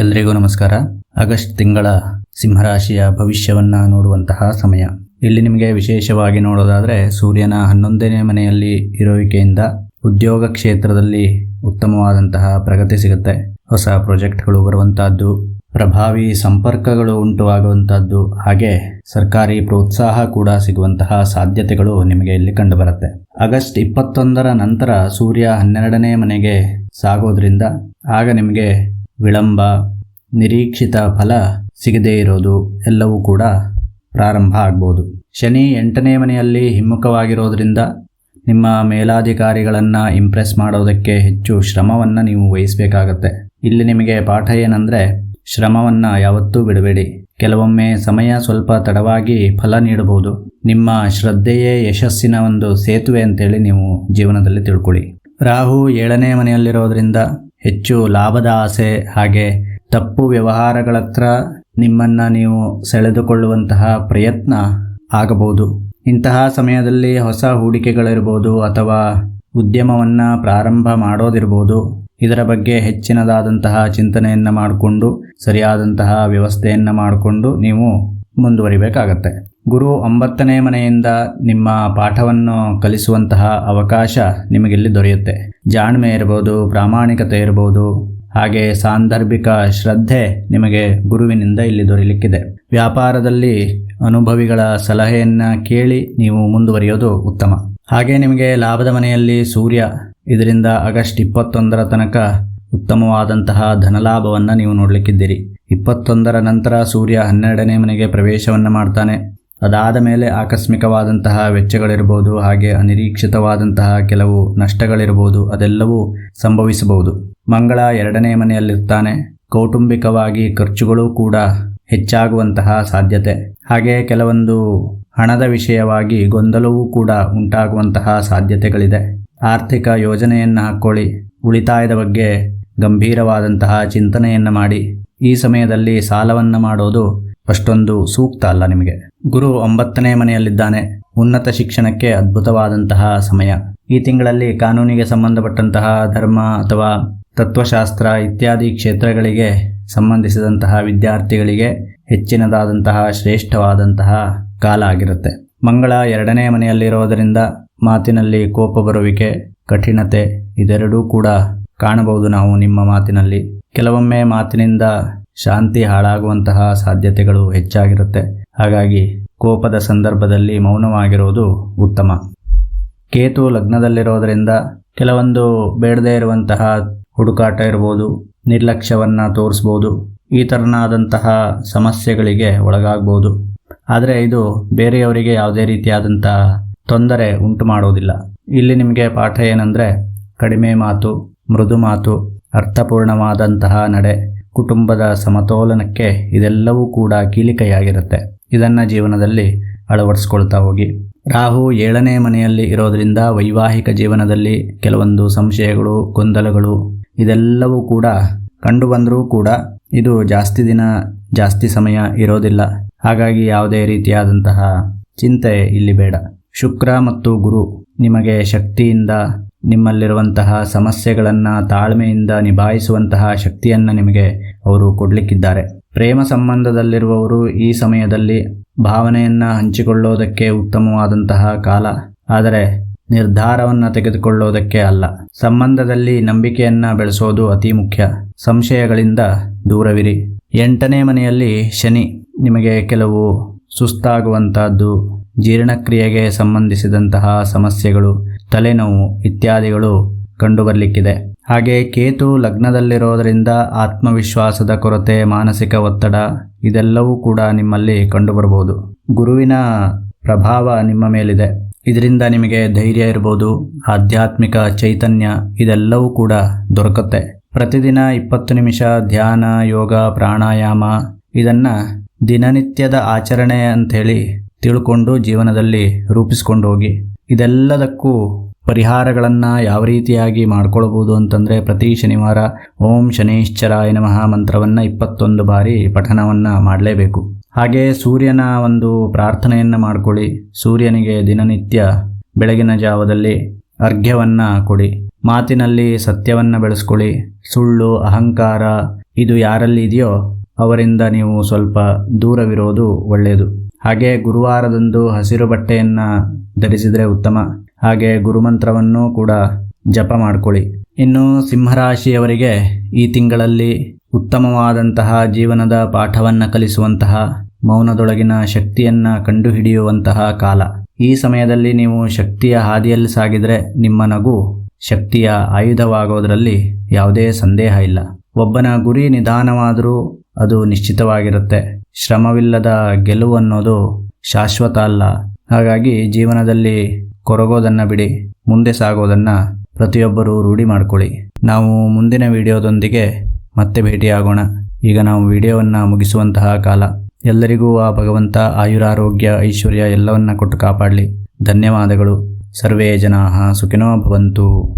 ಎಲ್ರಿಗೂ ನಮಸ್ಕಾರ. ಆಗಸ್ಟ್ ತಿಂಗಳ ಸಿಂಹರಾಶಿಯ ಭವಿಷ್ಯವನ್ನ ನೋಡುವಂತಹ ಸಮಯ. ಇಲ್ಲಿ ನಿಮಗೆ ವಿಶೇಷವಾಗಿ ನೋಡೋದಾದ್ರೆ ಸೂರ್ಯನ ಹನ್ನೊಂದನೇ ಮನೆಯಲ್ಲಿ ಇರುವಿಕೆಯಿಂದ ಉದ್ಯೋಗ ಕ್ಷೇತ್ರದಲ್ಲಿ ಉತ್ತಮವಾದಂತಹ ಪ್ರಗತಿ ಸಿಗುತ್ತೆ. ಹೊಸ ಪ್ರಾಜೆಕ್ಟ್ಗಳು ಬರುವಂತಹದ್ದು, ಪ್ರಭಾವಿ ಸಂಪರ್ಕಗಳು ಉಂಟುವಾಗುವಂತಹದ್ದು ಹಾಗೆ ಸರ್ಕಾರಿ ಪ್ರೋತ್ಸಾಹ ಕೂಡ ಸಿಗುವಂತಹ ಸಾಧ್ಯತೆಗಳು ನಿಮಗೆ ಇಲ್ಲಿ ಕಂಡುಬರುತ್ತೆ. ಆಗಸ್ಟ್ ಇಪ್ಪತ್ತೊಂದರ ನಂತರ ಸೂರ್ಯ ಹನ್ನೆರಡನೇ ಮನೆಗೆ ಸಾಗೋದ್ರಿಂದ ಆಗ ನಿಮಗೆ ವಿಳಂಬ, ನಿರೀಕ್ಷಿತ ಫಲ ಸಿಗದೇ ಇರೋದು ಎಲ್ಲವೂ ಕೂಡ ಪ್ರಾರಂಭ ಆಗ್ಬೋದು. ಶನಿ ಎಂಟನೇ ಮನೆಯಲ್ಲಿ ಹಿಮ್ಮುಖವಾಗಿರೋದ್ರಿಂದ ನಿಮ್ಮ ಮೇಲಾಧಿಕಾರಿಗಳನ್ನು ಇಂಪ್ರೆಸ್ ಮಾಡೋದಕ್ಕೆ ಹೆಚ್ಚು ಶ್ರಮವನ್ನು ನೀವು ವಹಿಸಬೇಕಾಗತ್ತೆ. ಇಲ್ಲಿ ನಿಮಗೆ ಪಾಠ ಏನಂದರೆ, ಶ್ರಮವನ್ನು ಯಾವತ್ತೂ ಬಿಡಬೇಡಿ. ಕೆಲವೊಮ್ಮೆ ಸಮಯ ಸ್ವಲ್ಪ ತಡವಾಗಿ ಫಲ ನೀಡಬಹುದು. ನಿಮ್ಮ ಶ್ರದ್ಧೆಯೇ ಯಶಸ್ಸಿನ ಒಂದು ಸೇತುವೆ ಅಂತೇಳಿ ನೀವು ಜೀವನದಲ್ಲಿ ತಿಳ್ಕೊಳ್ಳಿ. ರಾಹು ಏಳನೇ ಮನೆಯಲ್ಲಿರೋದ್ರಿಂದ ಹೆಚ್ಚು ಲಾಭದ ಆಸೆ ಹಾಗೆ ತಪ್ಪು ವ್ಯವಹಾರಗಳತ್ರ ನಿಮ್ಮನ್ನು ನೀವು ಸೆಳೆದುಕೊಳ್ಳುವಂತಹ ಪ್ರಯತ್ನ ಆಗಬಹುದು. ಇಂತಹ ಸಮಯದಲ್ಲಿ ಹೊಸ ಹೂಡಿಕೆಗಳಿರ್ಬೋದು ಅಥವಾ ಉದ್ಯಮವನ್ನು ಪ್ರಾರಂಭ ಮಾಡೋದಿರ್ಬೋದು. ಇದರ ಬಗ್ಗೆ ಹೆಚ್ಚಿನದಾದಂತಹ ಚಿಂತನೆಯನ್ನು ಮಾಡಿಕೊಂಡು, ಸರಿಯಾದಂತಹ ವ್ಯವಸ್ಥೆಯನ್ನು ಮಾಡಿಕೊಂಡು ನೀವು ಮುಂದುವರಿಬೇಕಾಗತ್ತೆ. ಗುರು ಒಂಬತ್ತನೇ ಮನೆಯಿಂದ ನಿಮ್ಮ ಪಾಠವನ್ನು ಕಲಿಸುವಂತಹ ಅವಕಾಶ ನಿಮಗಿಲ್ಲಿ ದೊರೆಯುತ್ತೆ. ಜಾಣ್ಮೆ ಇರ್ಬೋದು, ಪ್ರಾಮಾಣಿಕತೆ ಇರ್ಬೋದು, ಹಾಗೆ ಸಾಂದರ್ಭಿಕ ಶ್ರದ್ಧೆ ನಿಮಗೆ ಗುರುವಿನಿಂದ ಇಲ್ಲಿ ದೊರೆಯಲಿಕ್ಕಿದೆ ವ್ಯಾಪಾರದಲ್ಲಿ ಅನುಭವಿಗಳ ಸಲಹೆಯನ್ನು ಕೇಳಿ ನೀವು ಮುಂದುವರಿಯೋದು ಉತ್ತಮ. ಹಾಗೆ ನಿಮಗೆ ಲಾಭದ ಮನೆಯಲ್ಲಿ ಸೂರ್ಯ, ಇದರಿಂದ ಆಗಸ್ಟ್ ಇಪ್ಪತ್ತೊಂದರ ತನಕ ಉತ್ತಮವಾದಂತಹ ಧನಲಾಭವನ್ನು ನೀವು ನೋಡಲಿಕ್ಕಿದ್ದೀರಿ. ಇಪ್ಪತ್ತೊಂದರ ನಂತರ ಸೂರ್ಯ ಹನ್ನೆರಡನೇ ಮನೆಗೆ ಪ್ರವೇಶವನ್ನು ಮಾಡ್ತಾನೆ. ಅದಾದ ಮೇಲೆ ಆಕಸ್ಮಿಕವಾದಂತಹ ವೆಚ್ಚಗಳಿರ್ಬೋದು ಹಾಗೆ ಅನಿರೀಕ್ಷಿತವಾದಂತಹ ಕೆಲವು ನಷ್ಟಗಳಿರ್ಬೋದು ಅದೆಲ್ಲವೂ ಸಂಭವಿಸಬಹುದು. ಮಂಗಳ ಎರಡನೇ ಮನೆಯಲ್ಲಿರ್ತಾನೆ. ಕೌಟುಂಬಿಕವಾಗಿ ಖರ್ಚುಗಳು ಕೂಡ ಹೆಚ್ಚಾಗುವಂತಹ ಸಾಧ್ಯತೆ. ಹಾಗೆ ಕೆಲವೊಂದು ಹಣದ ವಿಷಯವಾಗಿ ಗೊಂದಲವೂ ಕೂಡ ಉಂಟಾಗುವಂತಹ ಸಾಧ್ಯತೆಗಳಿದೆ. ಆರ್ಥಿಕ ಯೋಜನೆಯನ್ನು ಹಾಕ್ಕೊಳ್ಳಿ ಉಳಿತಾಯದ ಬಗ್ಗೆ ಗಂಭೀರವಾದಂತಹ ಚಿಂತನೆಯನ್ನು ಮಾಡಿ. ಈ ಸಮಯದಲ್ಲಿ ಸಾಲವನ್ನು ಮಾಡೋದು ಅಷ್ಟೊಂದು ಸೂಕ್ತ ಅಲ್ಲ ನಿಮಗೆ. ಗುರು ಒಂಬತ್ತನೇ ಮನೆಯಲ್ಲಿದ್ದಾನೆ. ಉನ್ನತ ಶಿಕ್ಷಣಕ್ಕೆ ಅದ್ಭುತವಾದಂತಹ ಸಮಯ. ಈ ತಿಂಗಳಲ್ಲಿ ಕಾನೂನಿಗೆ ಸಂಬಂಧಪಟ್ಟಂತಹ ಧರ್ಮ ಅಥವಾ ತತ್ವಶಾಸ್ತ್ರ ಇತ್ಯಾದಿ ಕ್ಷೇತ್ರಗಳಿಗೆ ಸಂಬಂಧಿಸಿದಂತಹ ವಿದ್ಯಾರ್ಥಿಗಳಿಗೆ ಹೆಚ್ಚಿನದಾದಂತಹ ಶ್ರೇಷ್ಠವಾದಂತಹ ಕಾಲ ಆಗಿರುತ್ತೆ. ಮಂಗಳ ಎರಡನೇ ಮನೆಯಲ್ಲಿರೋದರಿಂದ ಮಾತಿನಲ್ಲಿ ಕೋಪ ಬರುವಿಕೆ, ಕಠಿಣತೆ ಇದೆರಡೂ ಕೂಡ ಕಾಣಬಹುದು ನಾವು ನಿಮ್ಮ ಮಾತಿನಲ್ಲಿ. ಕೆಲವೊಮ್ಮೆ ಮಾತಿನಿಂದ ಶಾಂತಿ ಹಾಳಾಗುವಂತಹ ಸಾಧ್ಯತೆಗಳು ಹೆಚ್ಚಾಗಿರುತ್ತೆ. ಹಾಗಾಗಿ ಕೋಪದ ಸಂದರ್ಭದಲ್ಲಿ ಮೌನವಾಗಿರುವುದು ಉತ್ತಮ. ಕೇತು ಲಗ್ನದಲ್ಲಿರೋದರಿಂದ ಕೆಲವೊಂದು ಬೇಡದೇ ಇರುವಂತಹ ಹುಡುಕಾಟ ಇರ್ಬೋದು, ನಿರ್ಲಕ್ಷ್ಯವನ್ನು ತೋರಿಸ್ಬೋದು, ಈ ಥರನಾದಂತಹ ಸಮಸ್ಯೆಗಳಿಗೆ ಒಳಗಾಗ್ಬೋದು. ಆದರೆ ಇದು ಬೇರೆಯವರಿಗೆ ಯಾವುದೇ ರೀತಿಯಾದಂತಹ ತೊಂದರೆ ಉಂಟು ಮಾಡೋದಿಲ್ಲ. ಇಲ್ಲಿ ನಿಮಗೆ ಪಾಠ ಏನಂದರೆ, ಕಡಿಮೆ ಮಾತು, ಮೃದು ಮಾತು, ಅರ್ಥಪೂರ್ಣವಾದಂತಹ ನಡೆ. ಕುಟುಂಬದ ಸಮತೋಲನಕ್ಕೆ ಇದೆಲ್ಲವೂ ಕೂಡ ಕೀಲಿಕೈಯಾಗಿರುತ್ತೆ. ಇದನ್ನು ಜೀವನದಲ್ಲಿ ಅಳವಡಿಸ್ಕೊಳ್ತಾ ಹೋಗಿ. ರಾಹು ಏಳನೇ ಮನೆಯಲ್ಲಿ ಇರೋದರಿಂದ ವೈವಾಹಿಕ ಜೀವನದಲ್ಲಿ ಕೆಲವೊಂದು ಸಂಶಯಗಳು, ಗೊಂದಲಗಳು ಇದೆಲ್ಲವೂ ಕೂಡ ಕಂಡು ಬಂದರೂ ಕೂಡ ಇದು ಜಾಸ್ತಿ ದಿನ, ಜಾಸ್ತಿ ಸಮಯ ಇರೋದಿಲ್ಲ. ಹಾಗಾಗಿ ಯಾವುದೇ ರೀತಿಯಾದಂತಹ ಚಿಂತೆ ಇಲ್ಲಿ ಬೇಡ. ಶುಕ್ರ ಮತ್ತು ಗುರು ನಿಮಗೆ ಶಕ್ತಿಯಿಂದ ನಿಮ್ಮಲ್ಲಿರುವಂತಹ ಸಮಸ್ಯೆಗಳನ್ನು ತಾಳ್ಮೆಯಿಂದ ನಿಭಾಯಿಸುವಂತಹ ಶಕ್ತಿಯನ್ನು ನಿಮಗೆ ಅವರು ಕೊಡಲಿಕ್ಕಿದ್ದಾರೆ. ಪ್ರೇಮ ಸಂಬಂಧದಲ್ಲಿರುವವರು ಈ ಸಮಯದಲ್ಲಿ ಭಾವನೆಯನ್ನು ಹಂಚಿಕೊಳ್ಳೋದಕ್ಕೆ ಉತ್ತಮವಾದಂತಹ ಕಾಲ. ಆದರೆ ನಿರ್ಧಾರವನ್ನು ತೆಗೆದುಕೊಳ್ಳೋದಕ್ಕೆ ಅಲ್ಲ. ಸಂಬಂಧದಲ್ಲಿ ನಂಬಿಕೆಯನ್ನು ಬೆಳೆಸೋದು ಅತಿ ಮುಖ್ಯ. ಸಂಶಯಗಳಿಂದ ದೂರವಿರಿ. ಎಂಟನೇ ಮನೆಯಲ್ಲಿ ಶನಿ ನಿಮಗೆ ಕೆಲವು ಸುಸ್ತಾಗುವಂತಹದ್ದು, ಜೀರ್ಣಕ್ರಿಯೆಗೆ ಸಂಬಂಧಿಸಿದಂತಹ ಸಮಸ್ಯೆಗಳು. ತಲೆನೋವು ಇತ್ಯಾದಿಗಳು ಕಂಡುಬರಲಿಕ್ಕಿದೆ. ಹಾಗೆ ಕೇತು ಲಗ್ನದಲ್ಲಿರೋದರಿಂದ ಆತ್ಮವಿಶ್ವಾಸದ ಕೊರತೆ, ಮಾನಸಿಕ ಒತ್ತಡ ಇದೆಲ್ಲವೂ ಕೂಡ ನಿಮ್ಮಲ್ಲಿ ಕಂಡುಬರಬಹುದು ಗುರುವಿನ ಪ್ರಭಾವ ನಿಮ್ಮ ಮೇಲಿದೆ. ಇದರಿಂದ ನಿಮಗೆ ಧೈರ್ಯ ಇರ್ಬೋದು, ಆಧ್ಯಾತ್ಮಿಕ ಚೈತನ್ಯ ಇದೆಲ್ಲವೂ ಕೂಡ ದೊರಕುತ್ತೆ. ಪ್ರತಿದಿನ ಇಪ್ಪತ್ತು ನಿಮಿಷ ಧ್ಯಾನ, ಯೋಗ, ಪ್ರಾಣಾಯಾಮ ಇದನ್ನು ದಿನನಿತ್ಯದ ಆಚರಣೆ ಅಂಥೇಳಿ ತಿಳ್ಕೊಂಡು ಜೀವನದಲ್ಲಿ ರೂಪಿಸ್ಕೊಂಡು ಹೋಗಿ. ಇದೆಲ್ಲದಕ್ಕೂ ಪರಿಹಾರಗಳನ್ನು ಯಾವ ರೀತಿಯಾಗಿ ಮಾಡ್ಕೊಳ್ಬೋದು ಅಂತಂದರೆ ಪ್ರತಿ ಶನಿವಾರ ಓಂ ಶನೇಶ್ಚರಾಯ ನಮಃ ಮಂತ್ರವನ್ನು ಇಪ್ಪತ್ತೊಂದು ಬಾರಿ ಪಠನವನ್ನು ಮಾಡಲೇಬೇಕು. ಹಾಗೆ ಸೂರ್ಯನ ಒಂದು ಪ್ರಾರ್ಥನೆಯನ್ನು ಮಾಡಿಕೊಳ್ಳಿ. ಸೂರ್ಯನಿಗೆ ದಿನನಿತ್ಯ ಬೆಳಗಿನ ಜಾವದಲ್ಲಿ ಅರ್ಘ್ಯವನ್ನು ಕೊಡಿ. ಮಾತಿನಲ್ಲಿ ಸತ್ಯವನ್ನು ಬೆಳೆಸ್ಕೊಳ್ಳಿ. ಸುಳ್ಳು, ಅಹಂಕಾರ, ಇದು ಯಾರಲ್ಲಿ ಇದೆಯೋ ಅವರಿಂದ ನೀವು ಸ್ವಲ್ಪ ದೂರವಿರೋದು ಒಳ್ಳೆಯದು ಹಾಗೆ ಗುರುವಾರದಂದು ಹಸಿರು ಬಟ್ಟೆಯನ್ನು ಧರಿಸಿದರೆ ಉತ್ತಮ. ಹಾಗೆ ಗುರುಮಂತ್ರವನ್ನು ಕೂಡ ಜಪ ಮಾಡಿಕೊಳ್ಳಿ. ಇನ್ನು ಸಿಂಹರಾಶಿಯವರಿಗೆ ಈ ತಿಂಗಳಲ್ಲಿ ಉತ್ತಮವಾದಂತಹ ಜೀವನದ ಪಾಠವನ್ನು ಕಲಿಸುವಂತಹ, ಮೌನದೊಳಗಿನ ಶಕ್ತಿಯನ್ನು ಕಂಡುಹಿಡಿಯುವಂತಹ ಕಾಲ. ಈ ಸಮಯದಲ್ಲಿ ನೀವು ಶಕ್ತಿಯ ಹಾದಿಯಲ್ಲಿ ಸಾಗಿದರೆ ನಿಮ್ಮ ನಗು ಶಕ್ತಿಯ ಆಯುಧವಾಗೋದರಲ್ಲಿ ಯಾವುದೇ ಸಂದೇಹ ಇಲ್ಲ. ಒಬ್ಬನ ಗುರಿ ನಿಧಾನವಾದರೂ ಅದು ನಿಶ್ಚಿತವಾಗಿರುತ್ತೆ. ಶ್ರಮವಿಲ್ಲದ ಗೆಲುವು ಅನ್ನೋದು ಶಾಶ್ವತ ಅಲ್ಲ. ಹಾಗಾಗಿ ಜೀವನದಲ್ಲಿ ಕೊರಗೋದನ್ನು ಬಿಡಿ, ಮುಂದೆ ಸಾಗೋದನ್ನು ಪ್ರತಿಯೊಬ್ಬರೂ ರೂಢಿ ಮಾಡಿಕೊಳ್ಳಿ. ನಾವು ಮುಂದಿನ ವಿಡಿಯೋದೊಂದಿಗೆ ಮತ್ತೆ ಭೇಟಿಯಾಗೋಣ. ಈಗ ನಾವು ವಿಡಿಯೋವನ್ನು ಮುಗಿಸುವಂತಹ ಕಾಲ. ಎಲ್ಲರಿಗೂ ಆ ಭಗವಂತ ಆಯುರಾರೋಗ್ಯ, ಐಶ್ವರ್ಯ ಎಲ್ಲವನ್ನ ಕೊಟ್ಟು ಕಾಪಾಡಲಿ. ಧನ್ಯವಾದಗಳು. ಸರ್ವೇ ಜನಾಹ ಸುಖಿನೋ ಭವಂತು.